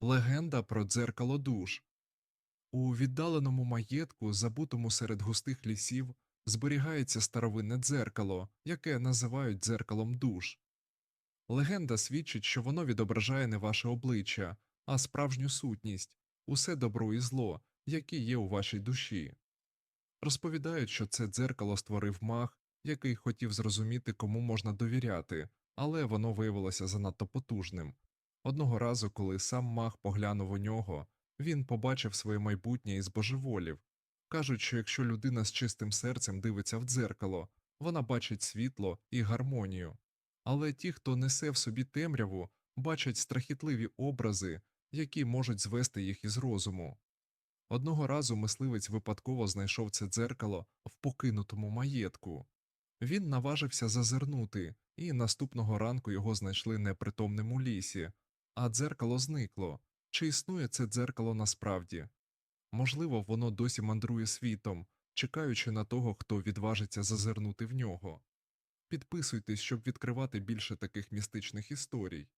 Легенда про дзеркало душ. У віддаленому маєтку, забутому серед густих лісів, зберігається старовинне дзеркало, яке називають дзеркалом душ. Легенда свідчить, що воно відображає не ваше обличчя, а справжню сутність, усе добро і зло, які є у вашій душі. Розповідають, що це дзеркало створив маг, який хотів зрозуміти, кому можна довіряти, але воно виявилося занадто потужним. Одного разу, коли сам маг поглянув у нього, він побачив своє майбутнє і збожеволів. Кажуть, що якщо людина з чистим серцем дивиться в дзеркало, вона бачить світло і гармонію. Але ті, хто несе в собі темряву, бачать страхітливі образи, які можуть звести їх із розуму. Одного разу мисливець випадково знайшов це дзеркало в покинутому маєтку. Він наважився зазирнути, і наступного ранку його знайшли непритомним у лісі, а дзеркало зникло. Чи існує це дзеркало насправді? Можливо, воно досі мандрує світом, чекаючи на того, хто відважиться зазирнути в нього. Підписуйтесь, щоб відкривати більше таких містичних історій.